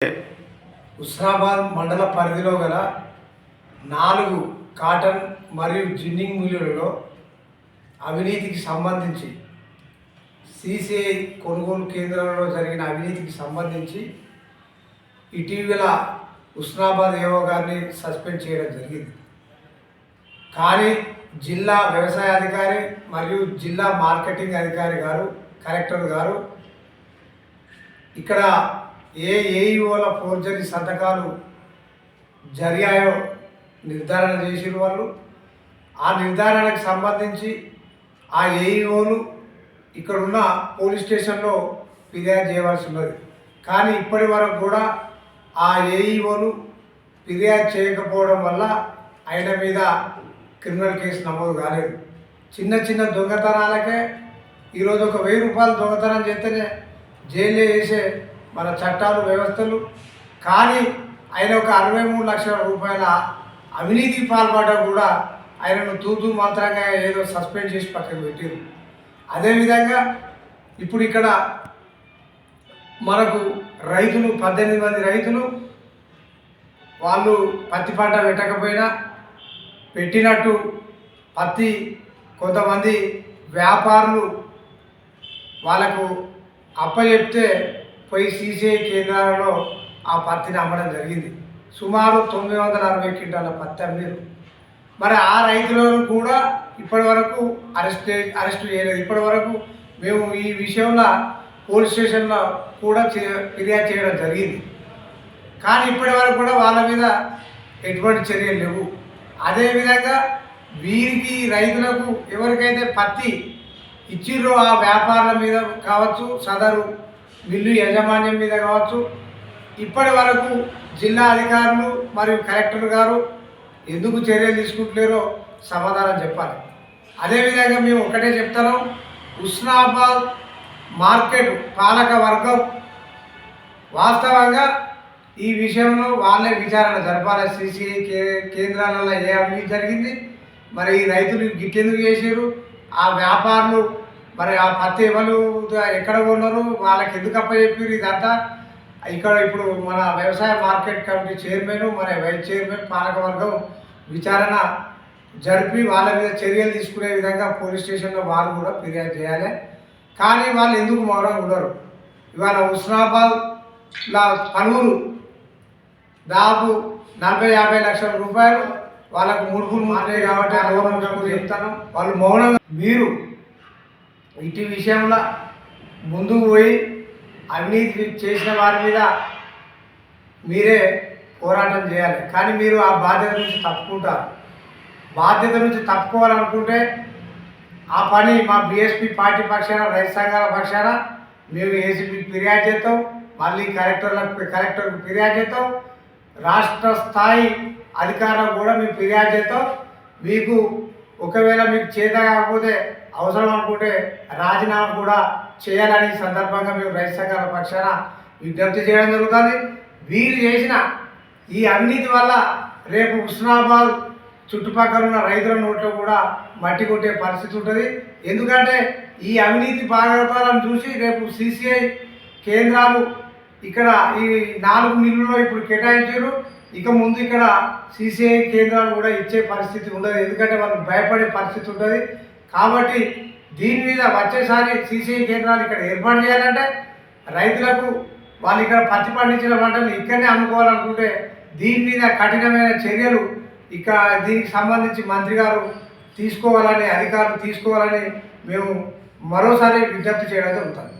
హుస్నాబాద్ మండల పరిధిలో గల నాలుగు కాటన్ మరియు జిన్నింగ్ మిల్లులలో అవినీతికి సంబంధించి సిసిఐ కొనుగోలు కేంద్రాలలో జరిగిన అవినీతికి సంబంధించి ఇటీవల హుస్నాబాద్ ఏవో గారిని సస్పెండ్ చేయడం జరిగింది. కానీ జిల్లా వ్యవసాయ అధికారి మరియు జిల్లా మార్కెటింగ్ అధికారి గారు కలెక్టర్ గారు ఇక్కడ ఏ ఏఈఓల ఫోర్జరీ సంతకాలు జరిగాయో నిర్ధారణ చేసిన వాళ్ళు. ఆ నిర్ధారణకు సంబంధించి ఆ ఏఈఓలు ఇక్కడున్న పోలీస్ స్టేషన్లో ఫిర్యాదు చేయవలసి ఉన్నది. కానీ ఇప్పటి వరకు కూడా ఆ ఏఈఓలు ఫిర్యాదు చేయకపోవడం వల్ల ఆయన మీద క్రిమినల్ కేసు నమోదు కాలేదు. చిన్న చిన్న దొంగతనాలకే ఈరోజు ఒక వెయ్యి రూపాయలు దొంగతనం చేస్తేనే జైల్లో వేసే మన చట్టాలు వ్యవస్థలు. కానీ ఆయన ఒక అరవై మూడు లక్షల రూపాయల అవినీతికి పాల్పడ్డా కూడా ఆయనను తూతూ మాత్రంగా ఏదో సస్పెండ్ చేసి పక్కన పెట్టారు. అదేవిధంగా ఇప్పుడు ఇక్కడ మనకు రైతులు పద్దెనిమిది మంది రైతులు వాళ్ళు పత్తి పంట పెట్టకపోయినా పెట్టినట్టు పత్తి కొంతమంది వ్యాపారులు వాళ్ళకు అప్పచెప్తే పోయి సీసీఐ కేంద్రాలలో ఆ పత్తిని అమ్మడం జరిగింది. సుమారు తొమ్మిది వందల అరవై క్వింటాల పత్తి అమ్మారు. మరి ఆ రైతులను కూడా ఇప్పటి వరకు అరెస్ట్ అరెస్ట్ చేయలేదు. ఇప్పటి వరకు మేము ఈ విషయంలో పోలీస్ స్టేషన్లో కూడా చే- ఫిర్యాదు చేయడం జరిగింది. కానీ ఇప్పటి వరకు కూడా వాళ్ళ మీద ఎటువంటి చర్యలు లేవు. అదేవిధంగా వీరికి రైతులకు ఎవరికైతే పత్తి ఇచ్చిర్రో ఆ వ్యాపారాల మీద కావచ్చు సదరు మిల్లు యాజమాన్యం మీద కావచ్చు. ఇప్పటి వరకు జిల్లా అధికారులు మరియు కలెక్టర్ గారు ఎందుకు చర్యలు తీసుకుంటలేరో సమాధానం చెప్పాలి. అదేవిధంగా మేము ఒకటే చెప్తాను ఉస్నాబాద్ మార్కెట్ పాలక వర్గం వాస్తవంగా ఈ విషయంలో వాళ్ళే విచారణ జరపాలి. సిసిఐ కే కేంద్రాలలో ఏ అభివృద్ధి జరిగింది? మరి ఈ రైతులు గిట్టెందుకు చేశారు ఆ వ్యాపారులు మరి ఆ పత్తి ఎవరు? ఎక్కడ కొన్నారు వాళ్ళకి ఎందుకు అప్పచెప్పారు ఇదంతా? ఇక్కడ ఇప్పుడు మన వ్యవసాయ మార్కెట్ కమిటీ చైర్మన్ మన వైస్ చైర్మన్ పాలకవర్గం విచారణ జరిపి వాళ్ళ మీద చర్యలు తీసుకునే విధంగా పోలీస్ స్టేషన్లో వారు కూడా ఫిర్యాదు చేయాలి. కానీ వాళ్ళు ఎందుకు మౌనంగా ఉన్నారు ఇవాళ హుస్నాబాద్లా పలువురు దాదాపు నలభై యాభై లక్షల రూపాయలు వాళ్ళకు ముడుపులు మాట్లాయి కాబట్టి చెప్తాను. వాళ్ళు మౌనంగా మీరు ఇటు విషయంలో ముందుకు పోయి అవినీతి చేసిన వారి మీద మీరే పోరాటం చేయాలి. కానీ మీరు ఆ బాధ్యత నుంచి తప్పుకుంటారు. బాధ్యత నుంచి తప్పుకోవాలనుకుంటే ఆ పని మా బీఎస్పీ పార్టీ పక్షాన రైతు సంఘాల పక్షాన మేము ఏసీపీకి ఫిర్యాదు చేస్తాం. మళ్ళీ కలెక్టర్లకు కలెక్టర్కి ఫిర్యాదు చేస్తాం. రాష్ట్ర స్థాయి అధికారులకు కూడా మేము ఫిర్యాదు చేస్తాం. మీకు ఒకవేళ మీకు చేత కాకపోతే అవసరం అనుకుంటే రాజీనామా కూడా చేయాలని సందర్భంగా మేము రైతు సంఘాల పక్షాన విజ్ఞప్తి చేయడం జరుగుతుంది. వీరు చేసిన ఈ అవినీతి వల్ల రేపు హుస్నాబాద్ చుట్టుపక్కల ఉన్న రైతుల నోట్లో కూడా మట్టి కొట్టే పరిస్థితి ఉంటుంది. ఎందుకంటే ఈ అవినీతి భాగవతాలను చూసి రేపు సిసిఐ కేంద్రాలు ఇక్కడ ఈ నాలుగు మిల్లుల్లో ఇప్పుడు కేటాయించారు. ఇక ముందు ఇక్కడ సిసిఐ కేంద్రాలు కూడా ఇచ్చే పరిస్థితి ఉండదు. ఎందుకంటే వాళ్ళు భయపడే పరిస్థితి ఉంటుంది. కాబట్టి దీని మీద వచ్చేసారి సిసిఐ కేంద్రాలు ఇక్కడ ఏర్పాటు చేయాలంటే రైతులకు వాళ్ళు ఇక్కడ పత్తి పండించిన పంటలు ఇక్కడనే అమ్ముకోవాలనుకుంటే దీని మీద కఠినమైన చర్యలు ఇక దీనికి సంబంధించి మంత్రి గారు తీసుకోవాలని అధికారులు తీసుకోవాలని మేము మరోసారి విజ్ఞప్తి చేయడం జరుగుతుంది.